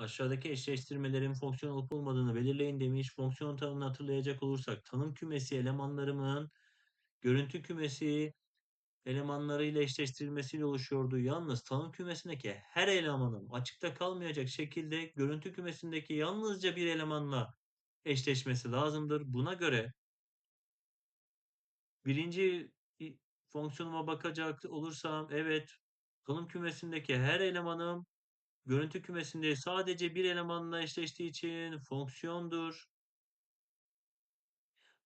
Aşağıdaki eşleştirmelerin fonksiyon olup olmadığını belirleyin demiş. Fonksiyon tanımını hatırlayacak olursak tanım kümesi elemanlarımın görüntü kümesi elemanlarıyla eşleştirilmesiyle oluşuyordu. Yalnız tanım kümesindeki her elemanın açıkta kalmayacak şekilde görüntü kümesindeki yalnızca bir elemanla eşleşmesi lazımdır. Buna göre birinci fonksiyonuma bakacak olursam evet tanım kümesindeki her elemanım görüntü kümesinde sadece bir elemanla eşleştiği için fonksiyondur.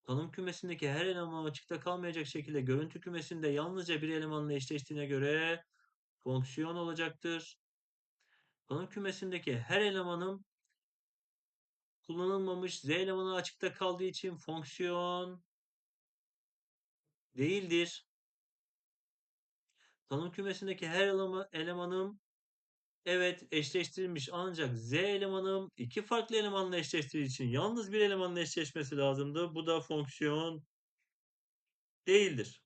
Tanım kümesindeki her eleman açıkta kalmayacak şekilde görüntü kümesinde yalnızca bir elemanla eşleştiğine göre fonksiyon olacaktır. Tanım kümesindeki her elemanım kullanılmamış z elemanı açıkta kaldığı için fonksiyon değildir. Tanım kümesindeki her elemanım evet eşleştirilmiş ancak z elemanım iki farklı elemanla eşleştiği için yalnız bir elemanla eşleşmesi lazımdı. Bu da fonksiyon değildir.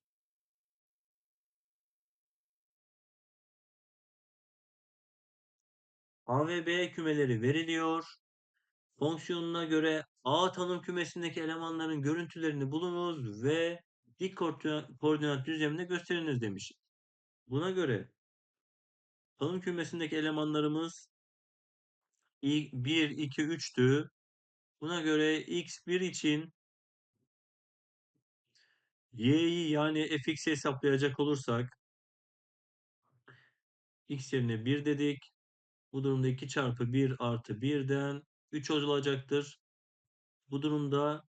A ve B kümeleri veriliyor. Fonksiyonuna göre A tanım kümesindeki elemanların görüntülerini bulunuz ve dik koordinat düzleminde gösteriniz demiş. Buna göre tanım kümesindeki elemanlarımız 1, 2, 3'tü. Buna göre x1 için y'yi yani fx'i hesaplayacak olursak x yerine 1 dedik. Bu durumda 2 çarpı 1 artı 1'den 3 olacaktır. Bu durumda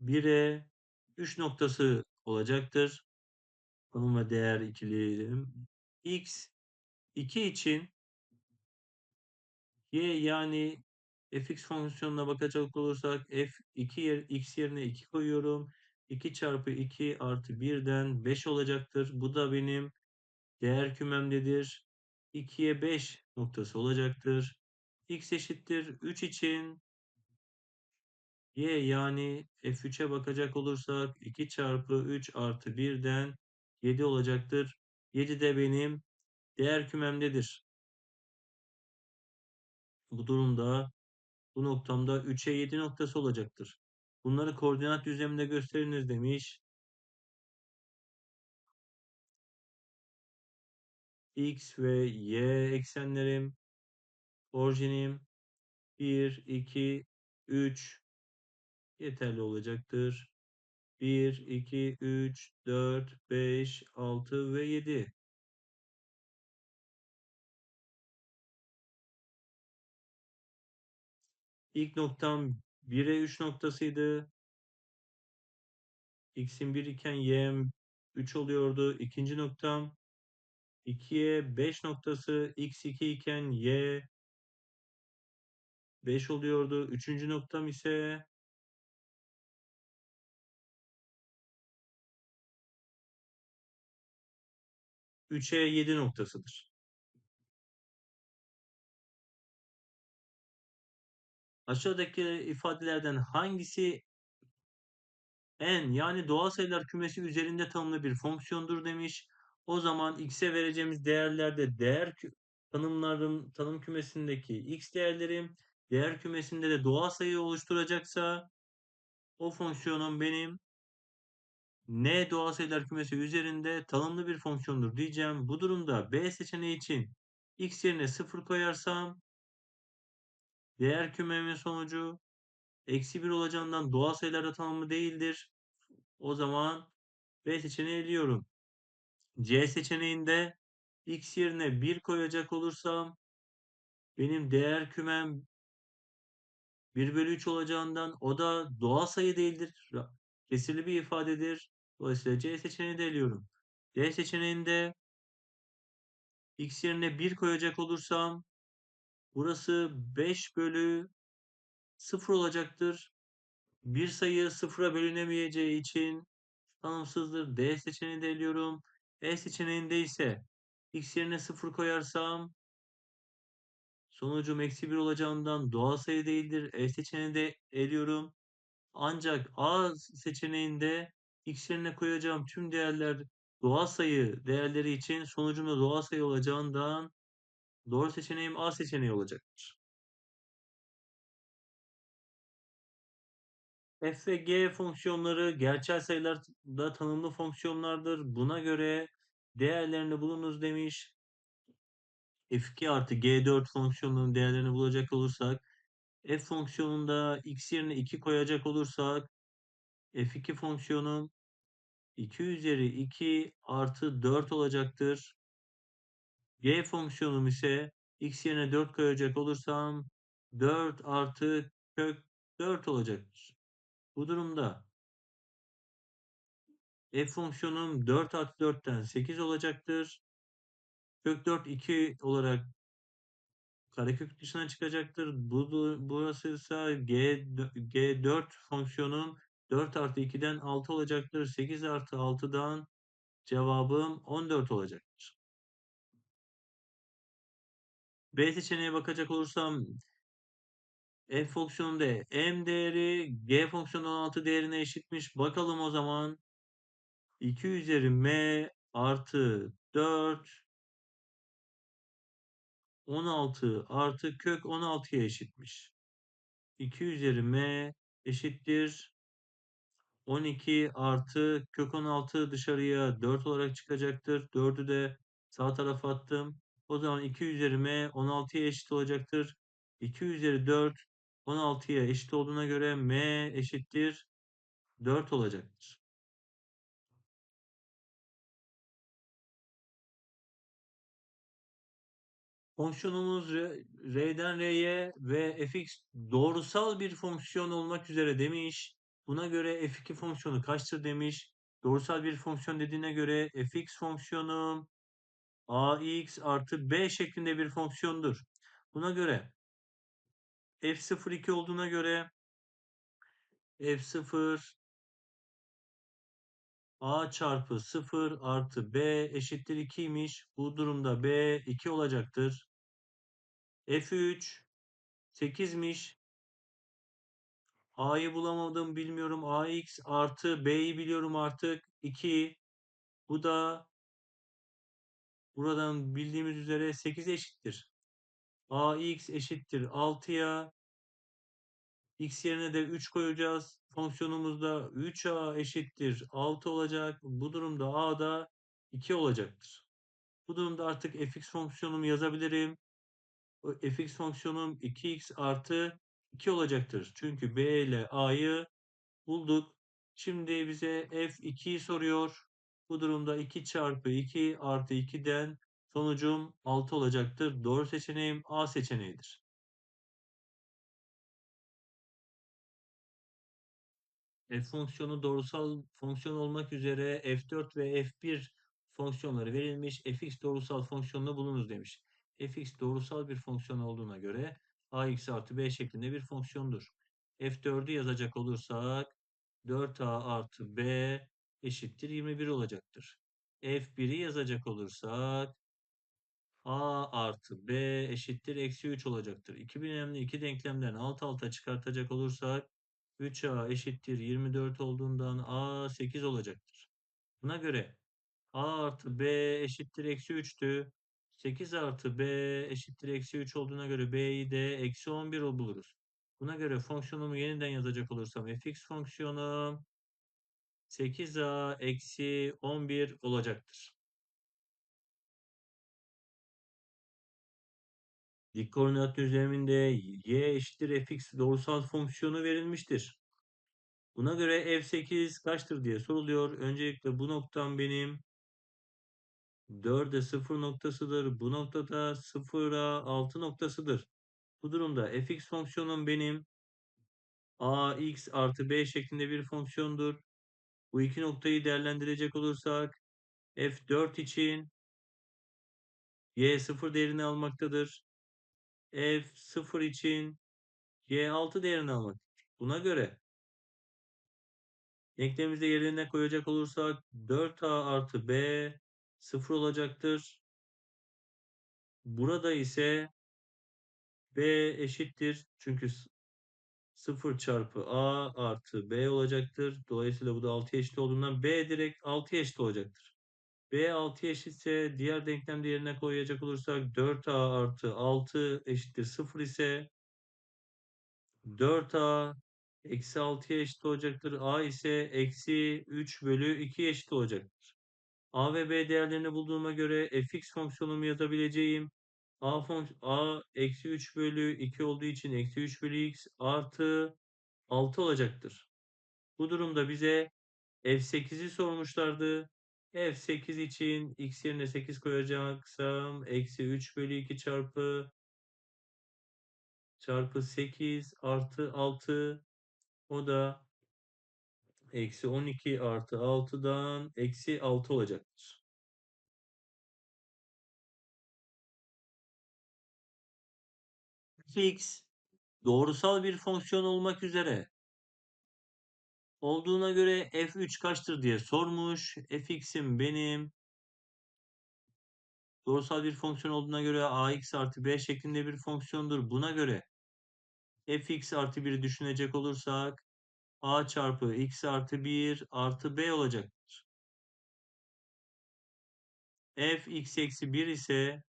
1'e 3 noktası olacaktır. Konum ve değer ikileyelim. x 2 için y yani fx fonksiyonuna bakacak olursak f 2 yer, x yerine 2 koyuyorum. 2 çarpı 2 artı 1'den 5 olacaktır. Bu da benim değer kümemdedir. 2'ye 5 noktası olacaktır. x eşittir 3 için y yani f3'e bakacak olursak 2 çarpı 3 artı 1'den 7 olacaktır. 7 de benim değer kümemdedir. Bu durumda bu noktamda 3'e 7 noktası olacaktır. Bunları koordinat düzleminde gösteriniz demiş. X ve Y eksenlerim orijinim 1, 2, 3 yeterli olacaktır. 1, 2, 3, 4, 5, 6 ve 7. İlk noktam 1'e 3 noktasıydı. X'in 1 iken Y'm 3 oluyordu. İkinci noktam 2'ye 5 noktası X2 iken Y 5 oluyordu. Üçüncü noktam ise Üçe 7 noktasıdır. Aşağıdaki ifadelerden hangisi n yani doğal sayılar kümesi üzerinde tanımlı bir fonksiyondur demiş. O zaman x'e vereceğimiz değerlerde değer tanımların tanım kümesindeki x değerlerim değer kümesinde de doğal sayı oluşturacaksa o fonksiyonun benim n doğal sayılar kümesi üzerinde tanımlı bir fonksiyondur diyeceğim. Bu durumda B seçeneği için x yerine 0 koyarsam değer kümemin sonucu eksi 1 olacağından doğal sayılarda tanımlı değildir. O zaman B seçeneği eliyorum. C seçeneğinde x yerine 1 koyacak olursam benim değer kümem 1 bölü 3 olacağından o da doğal sayı değildir. Kesirli bir ifadedir. Dolayısıyla C seçeneğini de eliyorum. D seçeneğinde x yerine 1 koyacak olursam burası 5 bölü 0 olacaktır. Bir sayı sıfıra bölünemeyeceği için tanımsızdır. D seçeneğini de eliyorum. E seçeneğinde ise x yerine 0 koyarsam sonucum eksi 1 olacağından doğal sayı değildir. E seçeneğini de eliyorum. Ancak A seçeneğinde x yerine koyacağım tüm değerler doğal sayı değerleri için sonucumda doğal sayı olacağından Doğru seçeneğim A seçeneği olacaktır. F ve G fonksiyonları gerçel sayılarda tanımlı fonksiyonlardır. Buna göre değerlerini bulunuz demiş. F2 artı G4 fonksiyonunun değerlerini bulacak olursak F fonksiyonunda x yerine 2 koyacak olursak F2 fonksiyonum 2 üzeri 2 artı 4 olacaktır. G fonksiyonum ise x yerine 4 koyacak olursam 4 artı kök 4 olacaktır. Bu durumda f fonksiyonum 4 artı 4'ten 8 olacaktır. Kök 4 2 olarak karekök dışına çıkacaktır. Bu, burası ise G, G4 fonksiyonum 4 artı 2'den 6 olacaktır. 8 artı 6'dan cevabım 14 olacaktır. B seçeneğe bakacak olursam f fonksiyonunda m değeri g fonksiyonu 16 değerine eşitmiş. Bakalım o zaman 2 üzeri m artı 4 16 artı kök 16'ya eşitmiş. 2 üzeri m eşittir 12 artı kök 16 dışarıya 4 olarak çıkacaktır. 4'ü de sağ tarafa attım. O zaman 2 üzeri m 16'ya eşit olacaktır. 2 üzeri 4 16'ya eşit olduğuna göre m eşittir 4 olacaktır. Fonksiyonumuz R'den R'ye ve fx doğrusal bir fonksiyon olmak üzere demiş. Buna göre f2 fonksiyonu kaçtır demiş. Doğrusal bir fonksiyon dediğine göre fx fonksiyonu ax artı b şeklinde bir fonksiyondur. Buna göre f0 olduğuna göre f0 a çarpı 0 artı b eşittir 2'ymiş. Bu durumda b 2 olacaktır. f3 8'miş. A'yı bulamadım bilmiyorum. AX artı B'yi biliyorum artık. 2. Bu da buradan bildiğimiz üzere 8 eşittir. AX eşittir 6'ya. X yerine de 3 koyacağız. Fonksiyonumuzda 3A eşittir 6 olacak. Bu durumda A da 2 olacaktır. Bu durumda artık fx fonksiyonumu yazabilirim. fx fonksiyonum 2x artı 2 olacaktır. Çünkü B ile A'yı bulduk. Şimdi bize F2'yi soruyor. Bu durumda 2 çarpı 2 artı 2'den sonucum 6 olacaktır. Doğru seçeneğim A seçeneğidir. F fonksiyonu doğrusal fonksiyon olmak üzere F4 ve F1 fonksiyonları verilmiş. fx doğrusal fonksiyonunu bulunuz demiş. fx doğrusal bir fonksiyon olduğuna göre ax artı b şeklinde bir fonksiyondur. F4'ü yazacak olursak 4a artı b eşittir 21 olacaktır. F1'i yazacak olursak a artı b eşittir eksi 3 olacaktır. İki bilinimli iki denklemden alt alta çıkartacak olursak 3a eşittir 24 olduğundan a 8 olacaktır. Buna göre a artı b eşittir eksi 3'tü. 8 artı b eşittir eksi 3 olduğuna göre b'yi de eksi 11 buluruz. Buna göre fonksiyonumu yeniden yazacak olursam fx fonksiyonu 8a eksi 11 olacaktır. Dik koordinat düzleminde y eşittir fx doğrusal fonksiyonu verilmiştir. Buna göre f8 kaçtır diye soruluyor. Öncelikle bu noktam benim 4'e 0 noktasıdır. Bu noktada 0'a 6 noktasıdır. Bu durumda fx fonksiyonum benim ax artı b şeklinde bir fonksiyondur. Bu iki noktayı değerlendirecek olursak f4 için y 0 değerini almaktadır. f0 için y 6 değerini almaktadır. Buna göre denklemimizde yerine koyacak olursak 4a artı b 0 olacaktır. Burada ise b eşittir. Çünkü 0 çarpı a artı b olacaktır. Dolayısıyla bu da 6'ya eşit olduğundan b direkt 6'ya eşit olacaktır. B 6'ya eşitse diğer denklem değerine koyacak olursak 4A artı 6 eşittir 0 ise 4A eksi 6'ya eşit olacaktır. A ise eksi 3 bölü 2 eşit olacaktır. A ve B değerlerini bulduğuma göre fx fonksiyonumu yazabileceğim. A, fonks A eksi 3 bölü 2 olduğu için eksi 3 bölü x artı 6 olacaktır. Bu durumda bize F8'i sormuşlardı. F8 için x yerine 8 koyacaksam eksi 3 bölü 2 çarpı çarpı 8 artı 6 o da eksi 12 artı 6'dan eksi 6 olacaktır. fx doğrusal bir fonksiyon olmak üzere olduğuna göre f3 kaçtır diye sormuş. fx'im benim doğrusal bir fonksiyon olduğuna göre ax artı b şeklinde bir fonksiyondur. Buna göre fx artı 1'i düşünecek olursak a çarpı x artı 1 artı b olacaktır. f x eksi 1 ise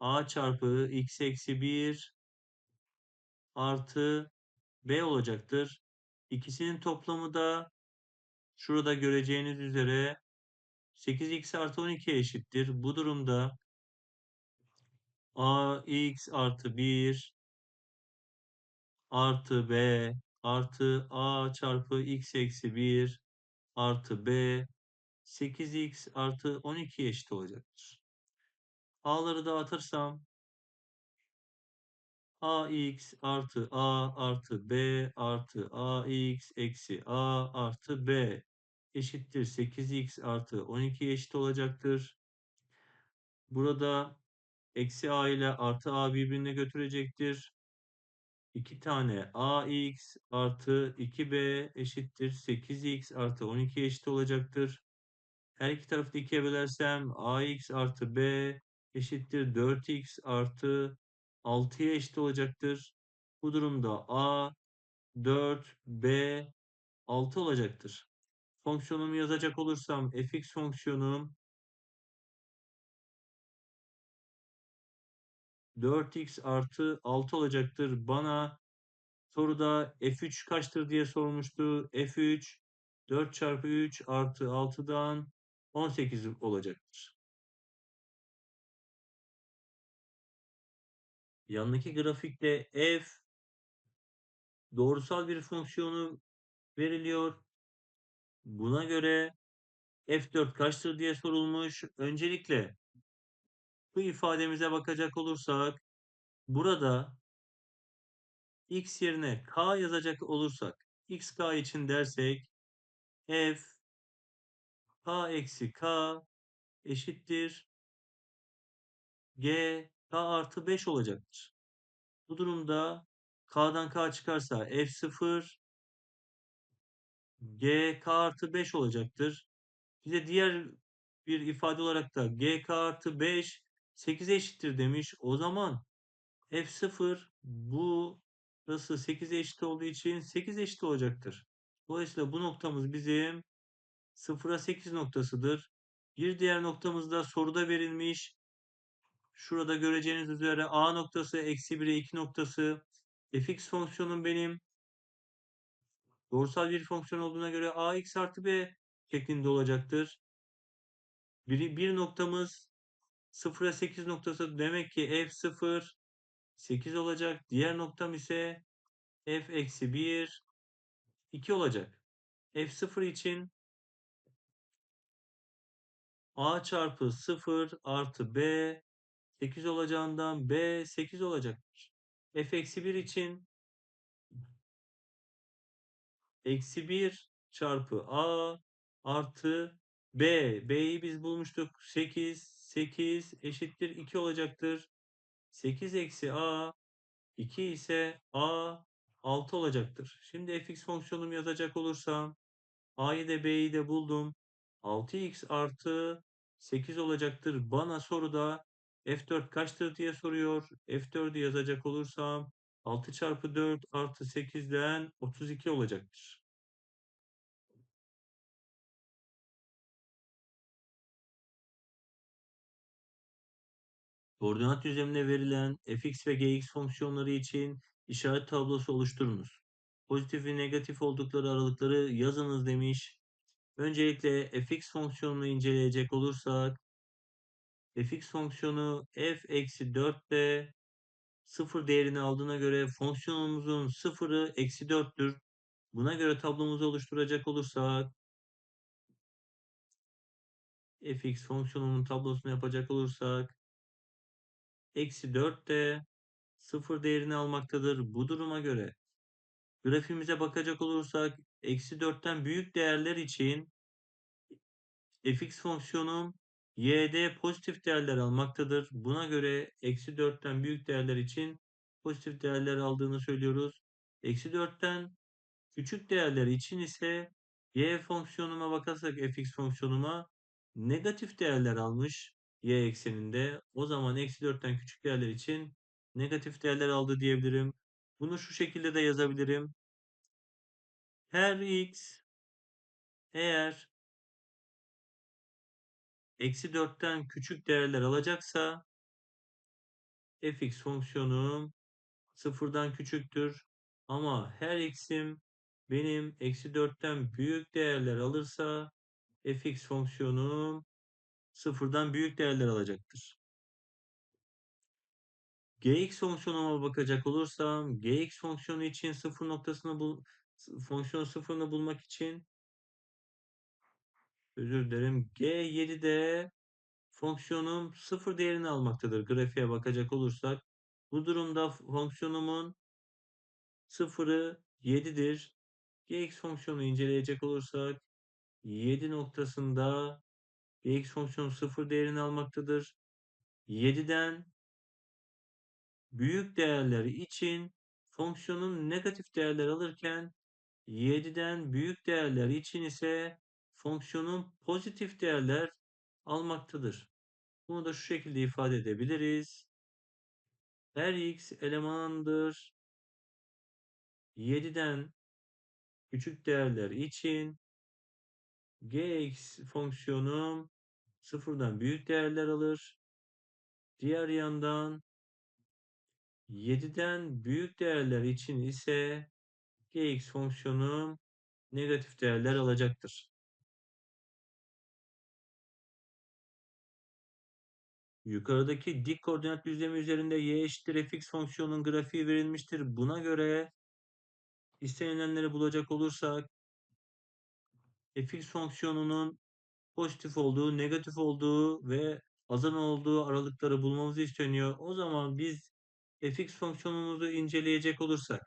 a çarpı x eksi 1 artı b olacaktır. İkisinin toplamı da şurada göreceğiniz üzere 8x artı 12 eşittir. Bu durumda ax artı 1 artı b artı a çarpı x eksi 1 artı b 8x artı 12 eşit olacaktır. a'ları dağıtırsam ax artı a artı b artı ax eksi a artı b eşittir 8x artı 12 eşit olacaktır. Burada eksi a ile artı a birbirine götürecektir. 2 tane ax artı 2b eşittir 8x artı 12 eşit olacaktır. Her iki tarafı 2'ye bölersem ax artı b eşittir 4x artı 6'ya eşit olacaktır. Bu durumda a 4 b 6 olacaktır. Fonksiyonumu yazacak olursam fx fonksiyonum 4x artı 6 olacaktır. Bana soruda f3 kaçtır diye sormuştu. f3 4 çarpı 3 artı 6'dan 18 olacaktır. Yandaki grafikte f doğrusal bir fonksiyonu veriliyor. Buna göre f4 kaçtır diye sorulmuş. Öncelikle bu ifademize bakacak olursak burada x yerine k yazacak olursak xk için dersek f k eksi k eşittir g k artı 5 olacaktır. Bu durumda k'dan k çıkarsa f0 g k artı 5 olacaktır. Bize diğer bir ifade olarak da g k artı 5 8 eşittir demiş. O zaman f0 bu burası 8 eşit olduğu için 8 eşit olacaktır. Dolayısıyla bu noktamız bizim 0'a 8 noktasıdır. Bir diğer noktamız da soruda verilmiş. Şurada göreceğiniz üzere a noktası eksi 1'e 2 noktası. fx fonksiyonum benim. Doğrusal bir fonksiyon olduğuna göre ax artı b şeklinde olacaktır. Bir, bir noktamız 0'a 8 noktası demek ki f0 8 olacak. Diğer noktam ise f eksi 1 2 olacak. f0 için a çarpı 0 artı b 8 olacağından b 8 olacaktır. f eksi 1 için eksi 1 çarpı a artı b. b'yi biz bulmuştuk. 8 8 eşittir 2 olacaktır. 8 eksi a 2 ise a 6 olacaktır. Şimdi fx fonksiyonumu yazacak olursam a'yı da b'yi de buldum. 6x artı 8 olacaktır. Bana soruda f4 kaçtır diye soruyor. f4'ü yazacak olursam 6 çarpı 4 artı 8'den 32 olacaktır. Koordinat düzleminde verilen fx ve gx fonksiyonları için işaret tablosu oluşturunuz. Pozitif ve negatif oldukları aralıkları yazınız demiş. Öncelikle fx fonksiyonunu inceleyecek olursak fx fonksiyonu f eksi 4'te 0 değerini aldığına göre fonksiyonumuzun sıfırı eksi 4'tür. Buna göre tablomuzu oluşturacak olursak fx fonksiyonunun tablosunu yapacak olursak eksi 4 de 0 değerini almaktadır. Bu duruma göre grafiğimize bakacak olursak eksi 4'ten büyük değerler için fx fonksiyonum y'de pozitif değerler almaktadır. Buna göre eksi 4'ten büyük değerler için pozitif değerler aldığını söylüyoruz. Eksi 4'ten küçük değerler için ise y fonksiyonuma bakarsak fx fonksiyonuma negatif değerler almış y ekseninde. O zaman eksi 4'ten küçük değerler için negatif değerler aldı diyebilirim. Bunu şu şekilde de yazabilirim. Her x eğer eksi 4'ten küçük değerler alacaksa fx fonksiyonum sıfırdan küçüktür. Ama her x'im benim eksi 4'ten büyük değerler alırsa fx fonksiyonum sıfırdan büyük değerler alacaktır. gx fonksiyonuma bakacak olursam gx fonksiyonu için sıfır noktasını bul fonksiyon sıfırını bulmak için özür dilerim g7'de fonksiyonum sıfır değerini almaktadır. Grafiğe bakacak olursak bu durumda fonksiyonumun sıfırı 7'dir. gx fonksiyonu inceleyecek olursak 7 noktasında gx fonksiyonu sıfır değerini almaktadır. 7'den büyük değerler için fonksiyonun negatif değerler alırken 7'den büyük değerler için ise fonksiyonun pozitif değerler almaktadır. Bunu da şu şekilde ifade edebiliriz. Her x elemandır. 7'den küçük değerler için gx fonksiyonum sıfırdan büyük değerler alır. Diğer yandan 7'den büyük değerler için ise gx fonksiyonum negatif değerler alacaktır. Yukarıdaki dik koordinat düzlemi üzerinde y eşittir fx fonksiyonun grafiği verilmiştir. Buna göre istenilenleri bulacak olursak fx fonksiyonunun pozitif olduğu, negatif olduğu ve azan olduğu aralıkları bulmamızı isteniyor. O zaman biz fx fonksiyonumuzu inceleyecek olursak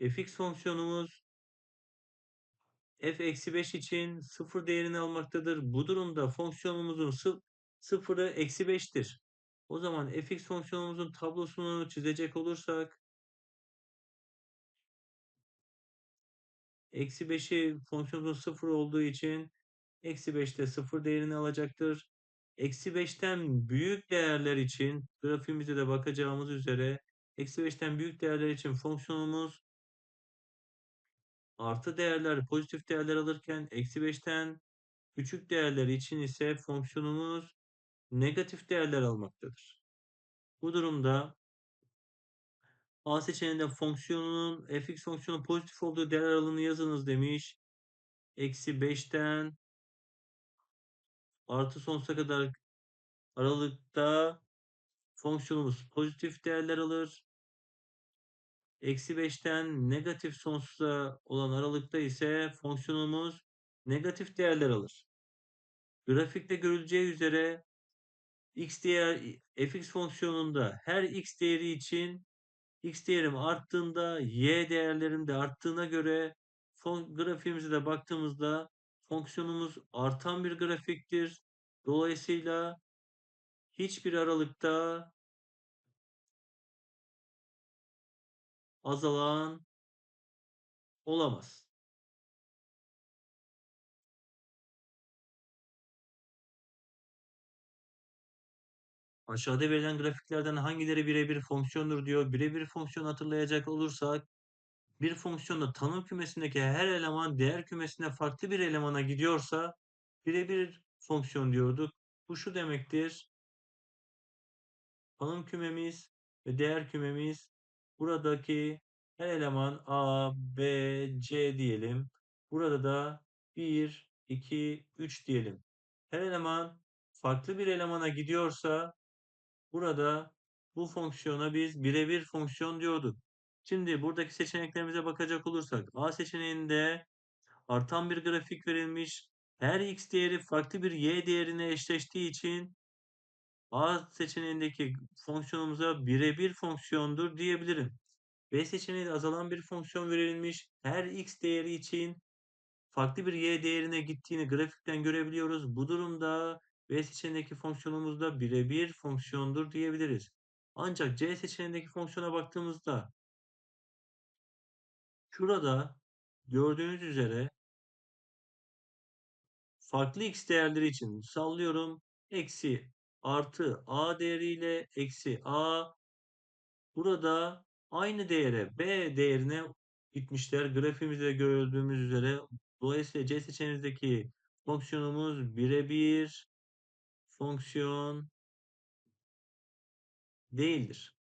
fx fonksiyonumuz f eksi 5 için sıfır değerini almaktadır. Bu durumda fonksiyonumuzun sıfırı eksi 5'tir. O zaman fx fonksiyonumuzun tablosunu çizecek olursak eksi 5'i fonksiyonumuzun sıfır olduğu için eksi 5'te sıfır değerini alacaktır. Eksi 5'ten büyük değerler için grafiğimize de bakacağımız üzere eksi 5'ten büyük değerler için fonksiyonumuz artı değerler pozitif değerler alırken eksi 5'ten küçük değerler için ise fonksiyonumuz negatif değerler almaktadır. Bu durumda A seçeneğinde fonksiyonunun fx fonksiyonu pozitif olduğu değer aralığını yazınız demiş. Eksi 5'ten artı sonsuza kadar aralıkta fonksiyonumuz pozitif değerler alır. Eksi 5'ten negatif sonsuza olan aralıkta ise fonksiyonumuz negatif değerler alır. Grafikte görüleceği üzere x değer fx fonksiyonunda her x değeri için x değerim arttığında y değerlerim de arttığına göre fon, grafiğimize de baktığımızda fonksiyonumuz artan bir grafiktir. Dolayısıyla hiçbir aralıkta azalan olamaz. Aşağıda verilen grafiklerden hangileri birebir fonksiyondur diyor. Birebir fonksiyon hatırlayacak olursak bir fonksiyonda tanım kümesindeki her eleman değer kümesine farklı bir elemana gidiyorsa birebir fonksiyon diyorduk. Bu şu demektir. tanım kümemiz ve değer kümemiz. Buradaki her eleman A, B, C diyelim. Burada da 1, 2, 3 diyelim. Her eleman farklı bir elemana gidiyorsa burada bu fonksiyona biz birebir fonksiyon diyorduk. Şimdi buradaki seçeneklerimize bakacak olursak A seçeneğinde artan bir grafik verilmiş. Her x değeri farklı bir y değerine eşleştiği için A seçeneğindeki fonksiyonumuza birebir fonksiyondur diyebilirim. B seçeneğinde azalan bir fonksiyon verilmiş. Her x değeri için farklı bir y değerine gittiğini grafikten görebiliyoruz. Bu durumda B seçeneğindeki fonksiyonumuz da birebir fonksiyondur diyebiliriz. Ancak C seçeneğindeki fonksiyona baktığımızda şurada gördüğünüz üzere farklı x değerleri için sallıyorum. Eksi artı a değeriyle eksi a burada aynı değere b değerine gitmişler. Grafiğimizde gördüğümüz üzere dolayısıyla C seçeneğimizdeki fonksiyonumuz birebir fonksiyon değildir.